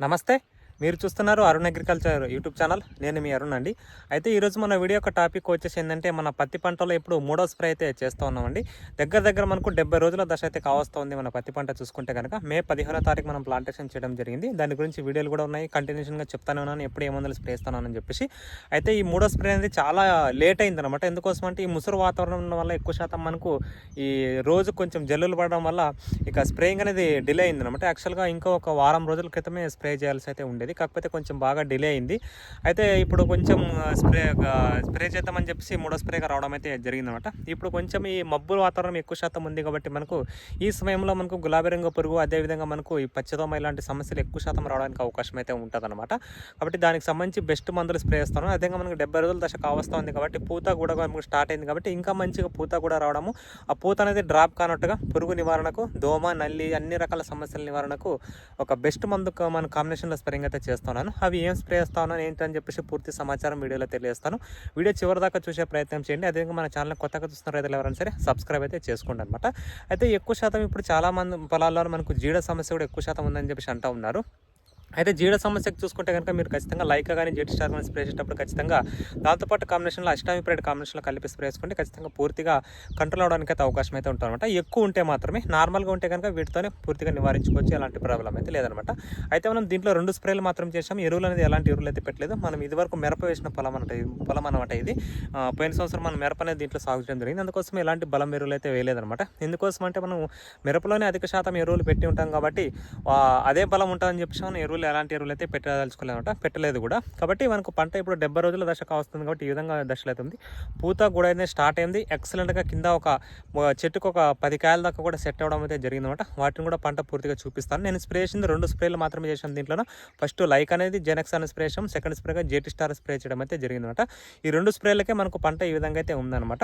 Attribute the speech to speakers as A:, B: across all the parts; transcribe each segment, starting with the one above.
A: నమస్తే మీరు చూస్తున్నారు అరుణ్ అగ్రికల్చర్ యూట్యూబ్ ఛానల్. నేను మీ అరుణ్ అండి. అయితే ఈరోజు మన వీడియో యొక్క టాపిక్ వచ్చేసి ఏంటంటే మన పత్తి పంటలో ఇప్పుడు మూడో స్ప్రే అయితే చేస్తూ ఉన్నామండి. దగ్గర దగ్గర మనకు డెబ్బై రోజుల దశ అయితే కావస్తుంది మన పత్తి పంట చూసుకుంటే కనుక మే పదిహేనో తారీఖు మనం ప్లాంటేషన్ చేయడం జరిగింది. దాని గురించి వీడియోలు కూడా ఉన్నాయి. కంటిన్యూషన్గా చెప్తానే ఉన్నాను. ఎప్పుడు ఏ మందులు స్ప్రే ఇస్తానని చెప్పేసి. అయితే ఈ మూడో స్ప్రే అనేది చాలా లేట్ అయింది అనమాట ఎందుకోసం అంటే ఈ ముసురు వాతావరణం వల్ల ఎక్కువ శాతం మనకు ఈ రోజు కొంచెం జల్లులు పడడం వల్ల ఇక స్ప్రేయింగ్ అనేది డిలే అయింది అనమాట యాక్చువల్గా ఇంకో ఒక వారం రోజుల క్రితమే స్ప్రే చేయాల్సి అయితే ఉండేది. కాకపోతే కొంచెం బాగా డిలే అయింది. అయితే ఇప్పుడు కొంచెం స్ప్రే స్ప్రే చేద్దామని చెప్పేసి మూడో స్ప్రేగా రావడం అయితే జరిగిందనమాట ఇప్పుడు కొంచెం ఈ మబ్బుల వాతావరణం ఎక్కువ శాతం ఉంది కాబట్టి మనకు ఈ సమయంలో మనకు గులాబీ రంగు పురుగు అదేవిధంగా మనకు ఈ పచ్చదోమ ఇలాంటి సమస్యలు ఎక్కువ శాతం రావడానికి అవకాశం అయితే ఉంటుందన్నమాట. కాబట్టి దానికి సంబంధించి బెస్ట్ మందులు స్ప్రే చేస్తాను. అదేవిధంగా మనకు డెబ్బై రోజుల దశ కావస్తుంది కాబట్టి పూత కూడా మనకు స్టార్ట్ అయింది కాబట్టి ఇంకా మంచిగా పూత కూడా రావడము. ఆ పూత అనేది డ్రాప్ కానట్టుగా పురుగు నివారణకు దోమ నల్లి అన్ని రకాల సమస్యల నివారణకు ఒక బెస్ట్ మందు మన కాంబినేషన్లో స్ప్రేయింగ్ అయితే చేస్తున్నాను అవి ఏం స్ప్రే చేస్తాను ఏంటని చెప్పేసి పూర్తి సమాచారం వీడియోలో తెలియజేస్తాను. వీడియో చివరి దాకా చూసే ప్రయత్నం చేయండి. అదేవిధంగా మన ఛానల్ కొత్తగా చూస్తున్న రైతులు ఎవరైనా సరే సబ్స్క్రైబ్ అయితే చేసుకోండి అనమాట అయితే ఎక్కువ శాతం ఇప్పుడు చాలామంది పొలాల్లో మనకు జీడ సమస్య కూడా ఎక్కువ శాతం ఉందని చెప్పేసి అంటూ ఉన్నారు. అయితే జీడ సమస్యకు చూసుకుంటే కనుక మీరు ఖచ్చితంగా లైకా కానీ జెట్ స్టార్ కానీ స్ప్రే చేసేటప్పుడు ఖచ్చితంగా దాంతోపాటు కాంబినేషన్లో అష్టామి ప్రైడ్ కాంబినేషన్లో కలిపి స్ప్రే చేసుకుంటే ఖచ్చితంగా పూర్తిగా కంట్రోల్ అవడానికి అయితే అవకాశం అయితే ఉంటుందన్నమాట. ఎక్కువ ఉంటే మాత్రమే నార్మల్గా ఉంటే కనుక వీటితోనే పూర్తిగా నివారించుకోవచ్చు ఎలాంటి ప్రాబ్లం అయితే లేదనమాట అయితే మనం దీంట్లో రెండు స్ప్రేలు మాత్రం చేసాం ఎరువులు అనేది ఎలాంటి ఎరువులు అయితే పెట్టలేదు. మనం ఇదివరకు మిరప వేసిన పొలం అనమాట పొలం అనమాట ఇది. పోయిన సంవత్సరం మనం మిరప అనేది దీంట్లో సాగు చేయడం జరిగింది. అందుకోసం ఎలాంటి బలం ఎరువులు అయితే వేయలేదనమాట ఎందుకోసం అంటే మనం మిరపలోనే అధిక శాతం ఎరువులు పెట్టి ఉంటాం కాబట్టి అదే బలం ఉంటుందని చెప్పేసి మనం ఎరువులు ఎలాంటి ఎరువులు అయితే పెట్టదలుచుకోలేదన్నమాట పెట్టలేదు కూడా. కాబట్టి మనకు పంట ఇప్పుడు డెబ్బై రోజుల దశ కావస్తుంది కాబట్టి ఈ విధంగా దశలు అయితే ఉంది. పూత కూడా అయితే స్టార్ట్ అయింది. ఎక్సలెంట్గా కింద ఒక చెట్టుకు ఒక పది కాయల దాకా కూడా సెట్ అవ్వడం అయితే జరిగిందన్నమాట వాటిని కూడా పంట పూర్తిగా చూపిస్తాను. నేను స్ప్రే చేసింది రెండు స్ప్రేలు మాత్రమే చేసాను దీంట్లో ఫస్ట్ లైక్ అనేది జెనెక్స్ అని స్ప్రే చేసాం సెకండ్ స్ప్రేగా జేటీ స్టార్ స్ప్రే చేయడం అయితే జరిగిందన్నమాట ఈ రెండు స్ప్రేలకే మనకు పంట ఈ విధంగా అయితే ఉందన్నమాట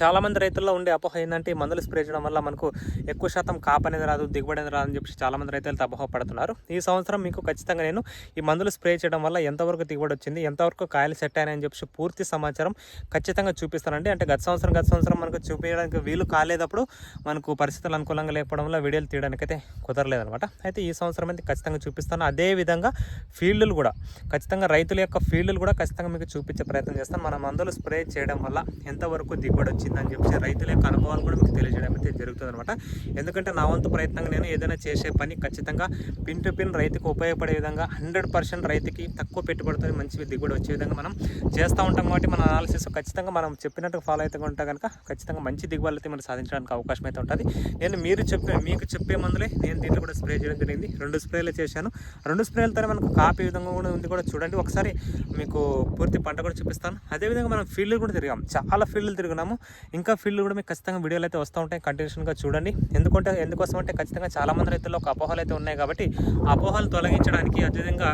A: చాలామంది రైతుల్లో ఉండే అపోహ ఏంటంటే ఈ మందులు స్ప్రే చేయడం వల్ల మనకు ఎక్కువ శాతం కాపు అనేది రాదు దిగుబడి అనేది రాదని చెప్పి చాలామంది రైతులు అపోహ పడుతున్నారు. ఈ సంవత్సరం మీకు ఖచ్చితంగా నేను ఈ మందులు స్ప్రే చేయడం వల్ల ఎంతవరకు దిగుబడి వచ్చింది ఎంతవరకు కాయలు సెట్ అయినాయని చెప్పి పూర్తి సమాచారం ఖచ్చితంగా చూపిస్తానండి. అంటే గత సంవత్సరం గత సంవత్సరం మనకు చూపించడానికి వీలు కాలేదప్పుడు మనకు పరిస్థితులు అనుకూలంగా లేకపోవడం వల్ల వీడియోలు తీయడానికి అయితే కుదరలేదనమాట అయితే ఈ సంవత్సరం అయితే ఖచ్చితంగా చూపిస్తాను. అదే విధంగా ఫీల్డ్లు కూడా ఖచ్చితంగా రైతుల యొక్క ఫీల్డ్లు కూడా ఖచ్చితంగా మీకు చూపించే ప్రయత్నం చేస్తాను. మన మందులు స్ప్రే చేయడం వల్ల ఎంతవరకు దిగుబడి వచ్చిందని చెప్పి రైతుల యొక్క అనుభవాలు కూడా మీకు తెలియజేయడం అయితే జరుగుతుంది అనమాట ఎందుకంటే నా వంతు ప్రయత్నంగా నేను ఏదైనా చేసే పని ఖచ్చితంగా పిన్ టు పిన్ రైతుకు ఉపయోగపడే విధంగా హండ్రెడ్ పర్సెంట్ రైతుకి తక్కువ పెట్టుబడితో మంచి దిగుబడి వచ్చే విధంగా మనం చేస్తూ ఉంటాం కాబట్టి మన అనాలిసిస్ ఖచ్చితంగా మనం చెప్పినట్టు ఫాలో అయితే ఉంటాం కనుక ఖచ్చితంగా మంచి దిగుబడి అయితే మనం సాధించడానికి అవకాశం అయితే ఉంటుంది. నేను మీరు చెప్పే మీకు చెప్పే మందులే నేను దీంట్లో కూడా స్ప్రే చేయడం జరిగింది. రెండు స్ప్రేలు చేశాను. రెండు స్ప్రేలతోనే మనకు కాపీ విధంగా కూడా ఉంది కూడా చూడండి. ఒకసారి మీకు పూర్తి పంట కూడా చూపిస్తాను. అదేవిధంగా మనం ఫీల్డ్ కూడా తిరిగాం. చాలా ఫీల్డ్లు తిరిగినాము. ఇంకా ఫీల్డ్ కూడా మీకు ఖచ్చితంగా వీడియోలు అయితే వస్తూ ఉంటాయి. కంటిన్యూషన్గా చూడండి. ఎందుకంటే ఎందుకోసం అంటే ఖచ్చితంగా చాలామంది రైతుల్లో ఒక అపోహలు అయితే ఉన్నాయి కాబట్టి అపోహలు తొలగించడానికి అదేవిధంగా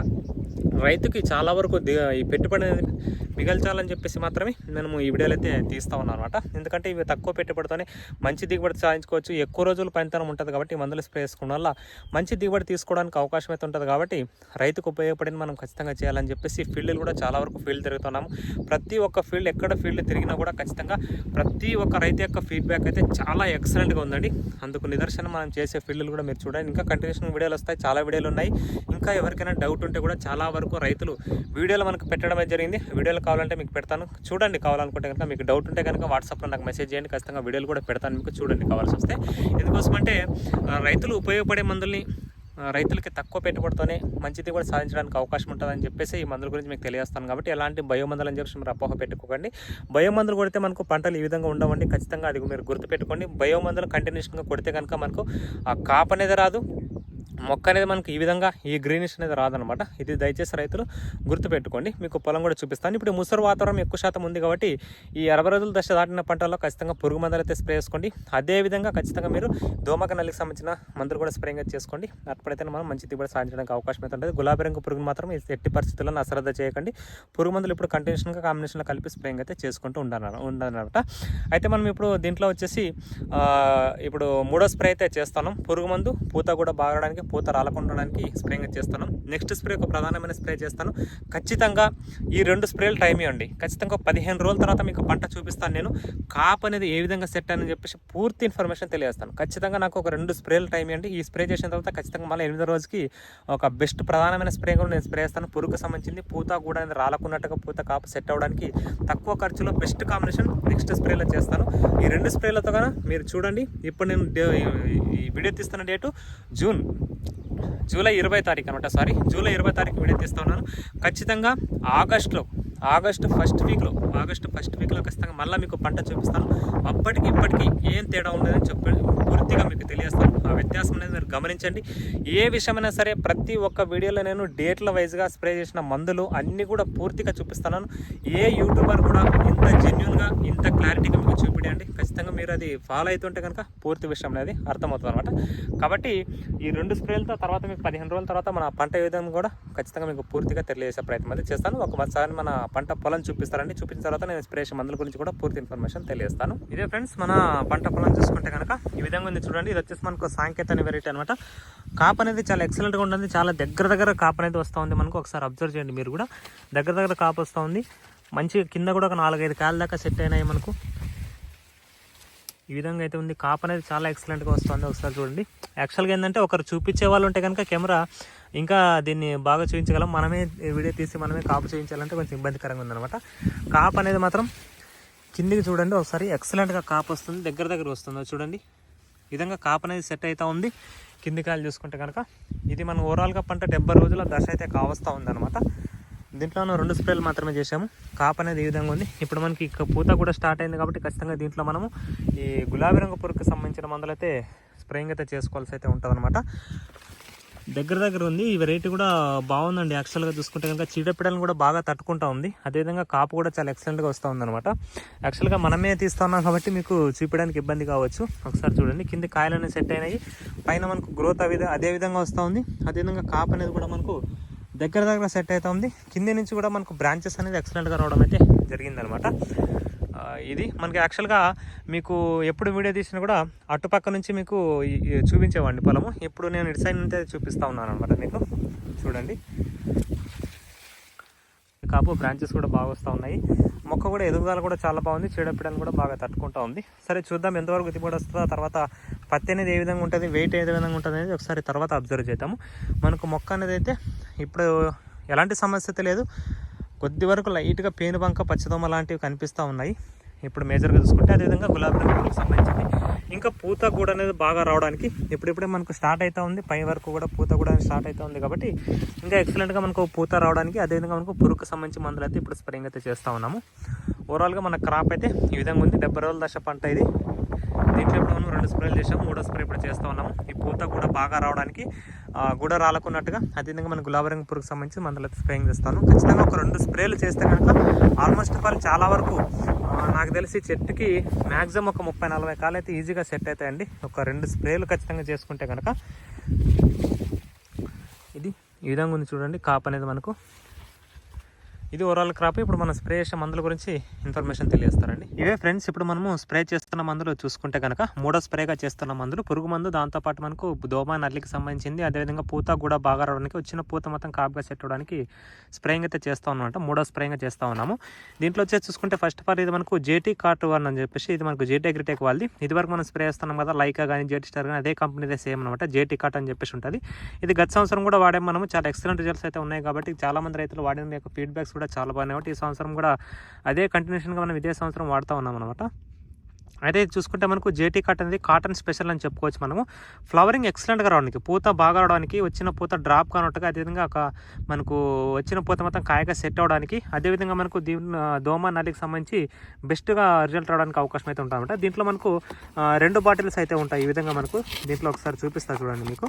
A: రైతుకి చాలా వరకు ఈ పెట్టుబడి అనేది మిగల్చాలని చెప్పేసి మాత్రమే మనము ఈ వీడియోలు అయితే తీస్తా ఉన్నాం అనమాట ఎందుకంటే ఇవి తక్కువ పెట్టుబడితోనే మంచి దిగుబడి సాధించుకోవచ్చు. ఎక్కువ రోజులు పనితనం ఉంటుంది కాబట్టి మందులు స్ప్రే చేసుకోవడం వల్ల మంచి దిగుబడి తీసుకోవడానికి అవకాశం అయితే ఉంటుంది కాబట్టి రైతుకు ఉపయోగపడింది మనం ఖచ్చితంగా చేయాలని చెప్పేసి ఫీల్డ్లు కూడా చాలా వరకు ఫీల్డ్ తిరుగుతున్నాము. ప్రతి ఒక్క ఫీల్డ్ ఎక్కడ ఫీల్డ్ తిరిగినా కూడా ఖచ్చితంగా ప్రతి ఒక్క రైతు యొక్క ఫీడ్బ్యాక్ అయితే చాలా ఎక్సలెంట్గా ఉందండి. అందుకు నిదర్శనం మనం చేసే ఫీల్డ్లు కూడా మీరు చూడండి. ఇంకా కంటిన్యూషన్ వీడియోలు వస్తాయి. చాలా వీడియోలు ఉన్నాయి. ఇంకా ఎవరికైనా డౌట్ ఉంటే కూడా చాలా వరకు రైతులు వీడియోలు మనకు పెట్టడం జరిగింది. వీడియోలు కావాలంటే మీకు పెడతాను. చూడండి కావాలనుకుంటే కనుక మీకు డౌట్ ఉంటే కనుక వాట్సాప్లో నాకు మెసేజ్ చేయండి. ఖచ్చితంగా వీడియోలు కూడా పెడతాను మీకు చూడండి కావాల్సి వస్తే. ఎందుకోసమంటే అంటే రైతులు ఉపయోగపడే మందుల్ని రైతులకి తక్కువ పెట్టుబడితోనే మంచిది కూడా సాధించడానికి అవకాశం ఉంటుందని చెప్పేసి ఈ మందుల గురించి మీకు తెలియస్తాను కాబట్టి ఎలాంటి బయో మందులు అని చెప్పేసి మీరు అపోహ పెట్టుకోకండి. బయో మందులు కొడితే మనకు పంటలు ఈ విధంగా ఉండవండి. ఖచ్చితంగా అది మీరు గుర్తుపెట్టుకోండి. బయో మందులు కంటిన్యూషన్గా కొడితే కనుక మనకు ఆ కాపు అనేది రాదు. మొక్క అనేది మనకి ఈ విధంగా ఈ గ్రీనిష్ అనేది రాదనమాట. ఇది దయచేసి రైతులు గుర్తుపెట్టుకోండి. మీకు పొలం కూడా చూపిస్తాను. ఇప్పుడు ముసరు వాతావరణం ఎక్కువ శాతం ఉంది కాబట్టి ఈ అరవై రోజుల దశ దాటిన పంటల్లో ఖచ్చితంగా పురుగు మందులు అయితే స్ప్రే చేసుకోండి. అదే విధంగా ఖచ్చితంగా మీరు దోమక నల్లికి సంబంధించిన మందులు కూడా స్ప్రేయింగ్ చేసుకోండి. అప్పుడైతే మనం మంచి దిగుబడి సాధించడానికి అవకాశం అయితే ఉంటుంది. గులాబీ రంగు పురుగు మాత్రం ఎట్టి పరిస్థితుల్లో అశ్రద్ధ చేయకండి. పురుగు మందులు ఇప్పుడు కంటిన్యూషన్గా కాంబినేషన్లో కలిపి స్ప్రేయింగ్ అయితే చేసుకుంటూ ఉండాలి ఉండాలన్నమాట. అయితే మనం ఇప్పుడు దీంట్లో వచ్చేసి ఇప్పుడు మూడో స్ప్రే అయితే చేస్తాను. పురుగు మందు పూత కూడా బాగడానికి పూత రాలకుండడానికి స్ప్రేయింగ్ చేస్తాను. నెక్స్ట్ స్ప్రే ఒక ప్రధానమైన స్ప్రే చేస్తాను. ఖచ్చితంగా ఈ రెండు స్ప్రేలు టైం ఇవ్వండి ఖచ్చితంగా పదిహేను రోజుల తర్వాత మీకు పంట చూపిస్తాను నేను. కాప్ అనేది ఏ విధంగా సెట్ అని చెప్పేసి పూర్తి ఇన్ఫర్మేషన్ తెలియజేస్తాను. ఖచ్చితంగా నాకు ఒక రెండు స్ప్రేలు టైం ఇవ్వండి ఈ స్ప్రే చేసిన తర్వాత ఖచ్చితంగా మళ్ళీ ఎనిమిది రోజుకి ఒక బెస్ట్ ప్రధానమైన స్ప్రే కూడా నేను స్ప్రే చేస్తాను. పురుగుకు సంబంధించింది పూత కూడా అనేది రాలకున్నట్టుగా పూత కాపు సెట్ అవ్వడానికి తక్కువ ఖర్చులో బెస్ట్ కాంబినేషన్ నెక్స్ట్ స్ప్రేలో చేస్తాను. ఈ రెండు స్ప్రేలతో కానీ మీరు చూడండి. ఇప్పుడు నేను ఈ వీడియో తీస్తున్న డేటు జూన్ జూలై ఇరవై తారీఖు అనమాట సారీ జూలై ఇరవై తారీఖు వీడియో తీస్తా ఉన్నాను. ఖచ్చితంగా ఆగస్టులో ఆగస్టు ఫస్ట్ వీక్లో ఆగస్టు ఫస్ట్ వీక్లో ఖచ్చితంగా మళ్ళీ మీకు పంట చూపిస్తాను. అప్పటికి ఇప్పటికి ఏం తేడా ఉండదని చెప్పి పూర్తిగా మీకు తెలియజేస్తాను ఆ వ్యత్యాసం అనేది మీరు గమనించండి. ఏ విషయమైనా సరే ప్రతి ఒక్క వీడియోలో నేను డేట్ల వైజ్గా స్ప్రే చేసిన మందులు అన్నీ కూడా పూర్తిగా చూపిస్తున్నాను. ఏ యూట్యూబర్ కూడా ఇంత జెన్యున్గా ఇంత క్లారిటీగా మీకు చూపించండి ఖచ్చితంగా మీరు అది ఫాలో అవుతుంటే కనుక పూర్తి విషయం అనేది అర్థమవుతుంది అనమాట కాబట్టి ఈ రెండు స్ప్రేలతో తర్వాత మీకు పదిహేను రోజుల తర్వాత మన పంట విధానం కూడా ఖచ్చితంగా మీకు పూర్తిగా తెలియజేసే ప్రయత్నం అయితే చేస్తాను. ఒకసారి మన పంట పొలం చూపిస్తారండి. చూపించిన తర్వాత నేను స్ప్రే చేసే మందుల గురించి కూడా పూర్తి ఇన్ఫర్మేషన్ తెలియజేస్తాను. ఇదే ఫ్రెండ్స్ మన పంట పొలం చూసుకుంటే కనుక ఈ విధంగా ఉంది చూడండి. ఇది వచ్చేసి మనకు సాంకేతిక వెరైటీ అనమాట కాప్ అనేది చాలా ఎక్సలెంట్గా ఉంటుంది. చాలా దగ్గర దగ్గర కాప్ అనేది వస్తూ ఉంది మనకు ఒకసారి అబ్జర్వ్ చేయండి మీరు కూడా. దగ్గర దగ్గర కాప్ వస్తూ ఉంది మంచి కింద కూడా ఒక నాలుగైదు కాయల దాకా సెట్ అయినాయి మనకు. ఈ విధంగా అయితే ఉంది. కాప్ అనేది చాలా ఎక్సలెంట్గా వస్తుంది. ఒకసారి చూడండి. యాక్చువల్గా ఏంటంటే ఒకరు చూపించే వాళ్ళు ఉంటే కనుక కెమెరా ఇంకా దీన్ని బాగా చూపించగలం. మనమే వీడియో తీసి మనమే కాపు చూపించాలంటే కొంచెం ఇబ్బందికరంగా ఉందన్నమాట. కాప్ అనేది మాత్రం కిందికి చూడండి. ఒకసారి ఎక్సలెంట్గా కాప్ వస్తుంది. దగ్గర దగ్గర వస్తుంది. చూడండి. విధంగా కాప్ అనేది సెట్ అవుతా ఉంది. కింది కాయలు చూసుకుంటే కనుక ఇది మనం ఓవరాల్గా పంట డెబ్బై రోజుల దశ అయితే కావస్తూ ఉందన్నమాట. దీంట్లో రెండు స్ప్రేలు మాత్రమే చేసాము కాప్ అనేది ఈ విధంగా ఉంది? ఇప్పుడు మనకి పూత కూడా స్టార్ట్ అయింది కాబట్టి ఖచ్చితంగా దీంట్లో మనము ఈ గులాబీ రంగు పురుగుకి సంబంధించిన మందులు అయితే స్ప్రేయింగ్ అయితే చేసుకోవాల్సి అయితే ఉంటుంది దగ్గర దగ్గర ఉంది. ఈ వెరైటీ కూడా బాగుందండి. యాక్చువల్గా చూసుకుంటే కనుక చీడపిడలను కూడా బాగా తట్టుకుంటా ఉంది. అదేవిధంగా కాపు కూడా చాలా ఎక్సలెంట్గా వస్తూ ఉందన్నమాట. యాక్చువల్గా మనమే తీస్తున్నాం కాబట్టి మీకు చూపించడానికి ఇబ్బంది కావచ్చు. ఒకసారి చూడండి. కింద కాయలు అనేవి సెట్ అయినాయి. పైన మనకు గ్రోత్ అవి అదే విధంగా వస్తూ ఉంది. అదేవిధంగా కాపు అనేది కూడా మనకు దగ్గర దగ్గర సెట్ అవుతా ఉంది. కింది నుంచి కూడా మనకు బ్రాంచెస్ అనేది ఎక్సలెంట్గా రావడం అయితే జరిగిందనమాట ఇది మనకి యాక్చువల్గా మీకు ఎప్పుడు వీడియో తీసినా కూడా అటుపక్క నుంచి మీకు చూపించేవాడి చూపించేవాడిని పొలము. ఇప్పుడు నేను ఇటు సైడ్ నుండి చూపిస్తూ ఉన్నాను అనమాట మీకు. చూడండి. కాపు బ్రాంచెస్ కూడా బాగా వస్తూ ఉన్నాయి. మొక్క కూడా ఎదుగుదల కూడా చాలా బాగుంది. చీడపీడలు కూడా బాగా తట్టుకుంటూ ఉంది. సరే చూద్దాం ఎంతవరకు దిగుబడి వస్తుందో. తర్వాత పత్తి అనేది ఏ విధంగా ఉంటుంది వెయిట్ ఏ విధంగా ఉంటుంది అనేది ఒకసారి తర్వాత అబ్జర్వ్ చేద్దాము. మనకు మొక్క అనేది అయితే ఇప్పుడు ఎలాంటి సమస్య లేదు. కొద్ది వరకు లైట్గా పేను బంక పచ్చదొమ్మ లాంటివి కనిపిస్తూ ఉన్నాయి. ఇప్పుడు మేజర్గా చూసుకుంటే అదేవిధంగా గులాబీ రంగు పురుగుకు సంబంధించింది. ఇంకా పూత కూడా అనేది బాగా రావడానికి ఇప్పుడిప్పుడే మనకు స్టార్ట్ అవుతూ ఉంది. పై వరకు కూడా పూత కూడా స్టార్ట్ అవుతూ ఉంది కాబట్టి ఇంకా ఎక్సలెంట్గా మనకు పూత రావడానికి అదేవిధంగా మనకు పురుగుకు సంబంధించి మందులు అయితే ఇప్పుడు స్ప్రేయింగ్ అయితే చేస్తూ ఉన్నాము. ఓవరాల్గా మన క్రాప్ అయితే ఈ విధంగా ఉంది. డెబ్బై రోజుల దశ పంట ఇది. దీంట్లో ఇప్పుడు మనం రెండు స్ప్రేలు చేసాము మూడో స్ప్రే ఇప్పుడు చేస్తూ ఉన్నాము. ఈ పూత కూడా బాగా రావడానికి ఆ, రాలకున్నట్టుగా అదేవిధంగా మన గులాబీ రంగు పురుగుకు సంబంధించి మందులు అయితే స్ప్రేయింగ్ చేస్తాను. ఖచ్చితంగా ఒక రెండు స్ప్రేలు చేస్తే కనుక ఆల్మోస్ట్ ఆల్ చాలా వరకు నాకు తెలిసి చెట్టుకి మ్యాక్సిమం ఒక ముప్పై నలభై కాలు అయితే ఈజీగా సెట్ అవుతాయండి. ఒక రెండు స్ప్రేలు ఖచ్చితంగా చేసుకుంటే కనుక ఇది ఈ విధంగా ఉంది చూడండి. కాప్ అనేది మనకు ఇది ఓవరాల్ క్రాప్ ఇప్పుడు మనం స్ప్రే చేసే మందుల గురించి ఇన్ఫర్మేషన్ తెలియజేస్తారండి ఇవే ఫ్రెండ్స్ ఇప్పుడు మనము స్ప్రే చేస్తున్న మందులు చూసుకుంటే కనుక మూడో స్ప్రేగా చేస్తున్న మందులు పురుగు మందు దాంతోపాటు మనకు దోమ నల్లికి సంబంధించింది అదేవిధంగా పూత కూడా బాగా రావడానికి వచ్చిన పూత మొత్తం కాపుగా సెట్ అవడానికి స్ప్రేయింగ్ అయితే చేస్తూ ఉన్నాం మూడో స్ప్రేయింగ్ చేస్తూ ఉన్నాము. దీంట్లో వచ్చేసి చూసుకుంటే ఫస్ట్ ఆఫ్ ఆల్ ఇది మనకు జేటీ కార్ట్ వన్ అని చెప్పేసి ఇది మనకు జేటీ అగ్రిటెక్ వాళ్ళది. ఇది వరకు మనం స్ప్రే చేస్తున్నాం కదా లైకా కానీ జేటీ స్టార్ కానీ అదే కంపెనీదే సేమ్ అనమాట జేటీ కార్ట్ అని చెప్పేసి ఉంటుంది. ఇది గత సంవత్సరం కూడా వాడే మనము. చాలా ఎక్సలెంట్ రిజల్ట్స్ అయితే ఉన్నాయి కాబట్టి చాలా మంది రైతులు వాడిన యొక్క ఫీడ్బ్యాక్స్ కూడా చాలా బాగున్నాయి కాబట్టి ఈ సంవత్సరం కూడా అదే కంటిన్యూషన్గా మనం ఇదే సంవత్సరం వాడుతూ ఉన్నాం అనమాట అయితే ఇది చూసుకుంటే మనకు జేటీ కాటన్ అనేది కాటన్ స్పెషల్ అని చెప్పుకోవచ్చు మనము. ఫ్లవరింగ్ ఎక్సలెంట్గా రావడానికి పూత బాగా రావడానికి వచ్చిన పూత డ్రాప్ కానట్టుగా అదేవిధంగా ఒక మనకు వచ్చిన పూత మొత్తం కాయగా సెట్ అవడానికి అదేవిధంగా మనకు దీని దోమ నల్లికి సంబంధించి బెస్ట్గా రిజల్ట్ రావడానికి అవకాశం అయితే ఉంటుందన్నమాట దీంట్లో మనకు రెండు బాటిల్స్ అయితే ఉంటాయి. ఈ విధంగా మనకు దీంట్లో ఒకసారి చూపిస్తా చూడండి మీకు.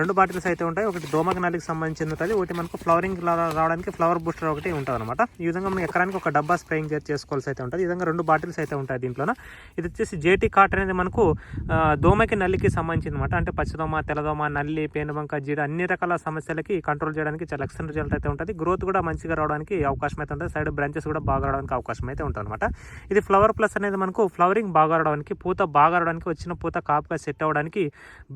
A: రెండు బాటిల్స్ అయితే ఉంటాయి. ఒకటి దోమకి నలికి సంబంధించింది ఉంటుంది ఒకటి మనకు ఫ్లవరింగ్ రావడానికి ఫ్లవర్ బూస్టర్ ఒకటి ఉంటుంది అనమాట ఈ విధంగా మనం ఎకరానికి ఒక డబ్బా స్ప్రేయింగ్ చేసుకోవాల్సి అయితే ఉంటుంది. ఈ విధంగా రెండు బాటిల్స్ అయితే ఉంటాయి దీంట్లో ఇది వచ్చేసి జేటీ కాట్ అనేది మనకు దోమకి నల్లికి సంబంధించింది అనమాట అంటే పచ్చదోమ తెల్లదోమ నల్లి పేనుబంక జీడ అన్ని రకాల సమస్యలకి కంట్రోల్ చేయడానికి చాలా ఎక్సలెంట్ రిజల్ట్ అయితే ఉంటుంది. గ్రోత్ కూడా మంచిగా రావడానికి అవకాశం అయితే ఉంటుంది. సైడ్ బ్రాంచెస్ కూడా బాగా రావడానికి అవకాశం అయితే ఉంటుంది అనమాట ఇది ఫ్లవర్ ప్లస్ అనేది మనకు ఫ్లవరింగ్ బాగా రావడానికి పూత బాగా రావడానికి వచ్చిన పూత కాపుగా సెట్ అవ్వడానికి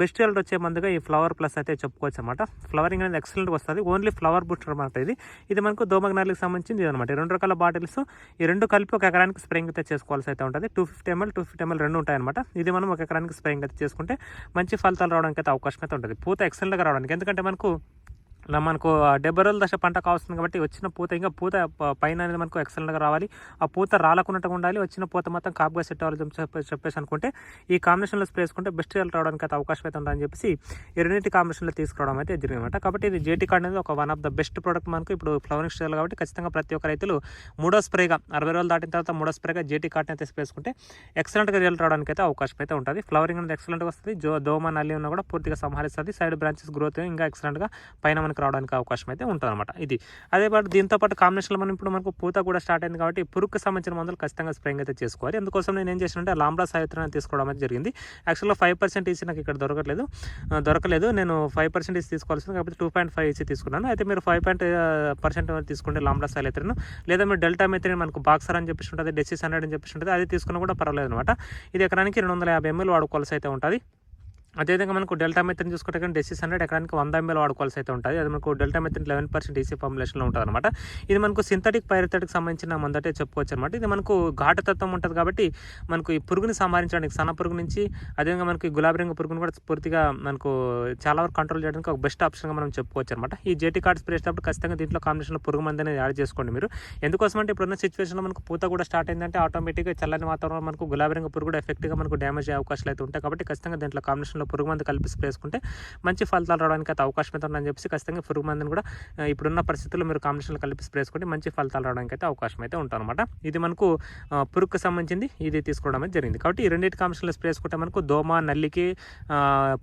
A: బెస్ట్ రిజల్ట్ వచ్చే మందుగా ఈ ఫ్లవర్ ప్లస్ అయితే చెప్పుకోవచ్చు అనమాట ఫ్లవరింగ్ అనేది ఎక్సలెంట్ వస్తుంది. ఓన్లీ ఫ్లవర్ బూస్టర్ అనమాట ఇది. ఇది మనకు దోమగ్నాలకు సంబంధించింది ఇది అనమాట రెండు రకాల బాటిల్స్ ఈ రెండు కలిపి ఒక ఎకరానికి స్ప్రింగ్ అయితే చేసుకోవాల్సి అయితే ఉంటుంది. Two fifty ML two fifty ML రెండు ఉంటాయన్నమాట. ఇది మనం ఒక ఎకరానికి స్ప్రేయింగ్ అయితే చేసుకుంటే మంచి ఫలితాలు రావడానికి అయితే అవకాశం అయితే ఉంటుంది. పూత ఎక్సలెంట్గా రావడానికి. ఎందుకంటే మనకు మనకు డెబ్బై రోజుల దశ పంట కావస్తుంది కాబట్టి వచ్చిన పూత ఇంకా పూత పైన అనేది మనకు ఎక్సలెంట్గా రావాలి. ఆ పూత రాలకున్నట్టుగా ఉండాలి. వచ్చిన పూత మొత్తం కాపుగా సెట్ అవ్వాలి చెప్పి చెప్పేసి అనుకుంటే ఈ కాంబినేషన్లో స్ప్రే చేసుకుంటే బెస్ట్ రిజల్ట్ రావడానికి అయితే అవకాశం అయితే ఉందని చెప్పేసి ఈ రెండింటి కాంబినేషన్లో తీసుకురావడం అయితే జరిగిందన్నమాట. కాబట్టి ఇది జేటీ కార్డ్ అనేది ఒక one of the best product మనకు. ఇప్పుడు ఫ్లవరింగ్ స్టైల్ కాబట్టి ఖచ్చితంగా ప్రతి ఒక్క రైతులు మూడో స్ప్రేగా అరవై రోజులు దాటిన తర్వాత మూడో స్ప్రేగా జేటీ కార్డ్ అయితే స్ప్రే చేసుకుంటే ఎక్సలెంట్గా రిజల్ట్ రావడానికి అయితే అవకాశం అయితే ఉంటుంది. ఫ్లవరింగ్ అనేది ఎక్సలెంట్గా వస్తుంది. జో దోమ నల్లి ఉన్నా కూడా పూర్తిగా సంహరిస్తుంది. సైడ్ బ్రాంచెస్ గ్రోత్ ఇంకా ఎక్సలెంట్గా పైన మనకి రావడానికి అవకాశం అయితే ఉంటుంది అనమాట ఇది అదే పాటు దీంతో పాటు కాంబినేషన్లో మనం ఇప్పుడు మనకు పూత కూడా స్టార్ట్ అయింది కాబట్టి పురుగుకు సంబంధించిన మందులు ఖచ్చితంగా స్ప్రేయింగ్ అయితే చేసుకోవాలి. అందుకోసం నేను ఏం చేసినంటే లాంబ్రా సాయిత్రాన్ని తీసుకోవడం అయితే జరిగింది. యాక్చువల్గా ఫైవ్ పర్సెంట్ ఇచ్చి నాకు ఇక్కడ దొరకట్లేదు. దొరకలేదు. నేను ఫైవ్ పర్సెంట్ ఇచ్చి తీసుకోవాల్సింది కాబట్టి టూ పాయింట్ ఫైవ్ ఇచ్చి తీసుకున్నాను. అయితే మీరు ఫైవ్ పాయింట్ పర్సెంట్ తీసుకుంటే లాంబ్రా సాయిత్రను లేదా మీరు డెల్టా మెత్రిన్ మనకు బాక్సర్ అని చెప్పేసి ఉంటుంది డెసిస్ హండ్రెడ్ అని చెప్పేసి ఉంటుంది అది తీసుకున్నా కూడా పర్వాలేదు అనమాట ఇది ఎకరానికి రెండు వందల యాభై ఎంఎల్ వాడుకోవాల్సి అయితే ఉంటుంది. అదేవిధంగా మనకు డెల్టా మెథిన్ చూసుకుంటే కానీ డెసిస్ హండ్రెడ్ ఎకరానికి వంద ఎంఎల్ వాడుకోవాల్సి అయితే ఉంటుంది. అది మనకు deltamethrin eleven percent EC ఫార్ములేషన్లో ఉంటుంది అనమాట ఇది మనకు సింథటిక్ పైరథటిక్ సంబంధించిన మందటే చెప్పుకోవచ్చు అనమాట ఇది మనకు ఘాటు తత్వం ఉంటుంది కాబట్టి మనకు ఈ పురుగుని సంహరించడానికి సన్న పురుగు నుంచి అదేవిధంగా మనకి గులాబీ రంగు పురుగుని కూడా పూర్తిగా మనకు చాలా వరకు కంట్రోల్ చేయడానికి ఒక బెస్ట్ ఆప్షన్గా మనం చెప్పుకోవచ్చు అనమాట ఈ జేటీ కార్డ్ స్ప్రే చేసేటప్పుడు ఖచ్చితంగా దీంట్లో కాంబినేషన్లో పురుగు మంది అనేది యాడ్ చేసుకోండి మీరు. ఎందుకోసం అంటే ఇప్పుడున్న సిచ్యువేషన్లో మనకు పూత కూడా స్టార్ట్ అయిందంటే ఆటోమేటిక్గా చల్లని వాతావరణం మనకు గులాబీ రంగు పురుగు కూడా ఎఫెక్ట్గా మనకు డ్యామేజ్ అయ్యే అవకాశాలు అయితే ఉంటాయి కాబట్టి ఖచ్చితంగా దీంట్లో కాంబినేషన్లో పురుగు మందు కలిపి స్ప్రే చేసుకుంటే మంచి ఫలితాలు రావడానికి అయితే అవకాశం అయితే ఉందని చెప్పేసి ఖచ్చితంగా పురుగు మందుని కూడా ఇప్పుడున్న పరిస్థితుల్లో మీరు కాంబినేషన్లో కలిపి స్ప్రే చేసుకుంటే మంచి ఫలితాలు రావడానికి అయితే అవకాశం అయితే ఉంటుందన్నమాట. ఇది మనకు పురుగుకు సంబంధించింది ఇది తీసుకోవడం అయితే జరిగింది. కాబట్టి ఈ రెండింటి కాంబినేషన్లో స్ప్రే చేసుకుంటే మనకు దోమ నల్లికి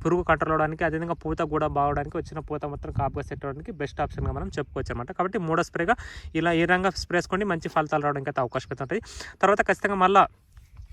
A: పురుగు కంట్రోల్ అవడానికి అదేవిధంగా పూత కూడా బాగడానికి వచ్చిన పూత మొత్తం కాపుగా సెట్ అవ్వడానికి బెస్ట్ ఆప్షన్గా మనం చెప్పుకోవచ్చు అనమాట కాబట్టి మూడో స్ప్రేగా ఇలా ఈ రంగా స్ప్రే మంచి ఫలితాలు రావడానికి అయితే అవకాశం అయితే ఉంటుంది. తర్వాత ఖచ్చితంగా మళ్ళీ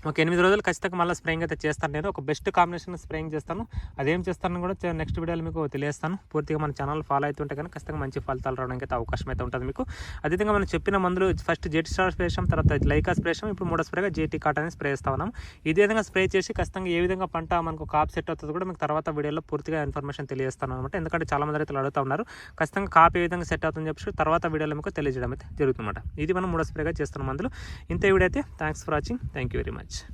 A: ఒక ఎనిమిది రోజులు ఖచ్చితంగా మళ్ళీ స్ప్రేయింగ్ అయితే చేస్తాను. నేను ఒక బెస్ట్ కాంబినేషన్ స్ప్రేయింగ్ చేస్తాను. అదేం చేస్తాను కూడా నెక్స్ట్ వీడియోలో మీకు తెలియస్తాను పూర్తిగా మన ఛానల్ ఫాలో అవుతుంటే కానీ ఖచ్చితంగా మంచి ఫలితాలు రావడానికి అయితే అవకాశం అయితే ఉంటుంది మీకు. అదేవిధంగా మనం చెప్పిన మందులు ఫస్ట్ జేటీ స్టార్ స్ప్రే చేసాం తర్వాత లైకా స్ప్రే చేసాం ఇప్పుడు మూడో స్ప్రేగా జేటీ కాట్ అనేది స్ప్రే చేస్తా ఉన్నాం. ఇదే విధంగా స్ప్రే చేసి ఖచ్చితంగా ఏ విధంగా పంట మనకు కాప్ సెట్ అవుతుంది కూడా మీకు తర్వాత వీడియోలో పూర్తిగా ఇన్ఫర్మేషన్ తెలియజేస్తాను అనమాట ఎందుకంటే చాలా మంది రైతులు అడుగుతా ఉన్నారు ఖచ్చితంగా కాప్ ఏ విధంగా సెట్ అవుతుందని చెప్పి తర్వాత వీడియోలో మీకు తెలియజేయడం అయితే జరుగుతుందన్నమాట. ఇది మనం మూడో స్ప్రేగా చేస్తున్న మందులు. ఇంత వీడియో అయితే thanks for watching thank you very much much.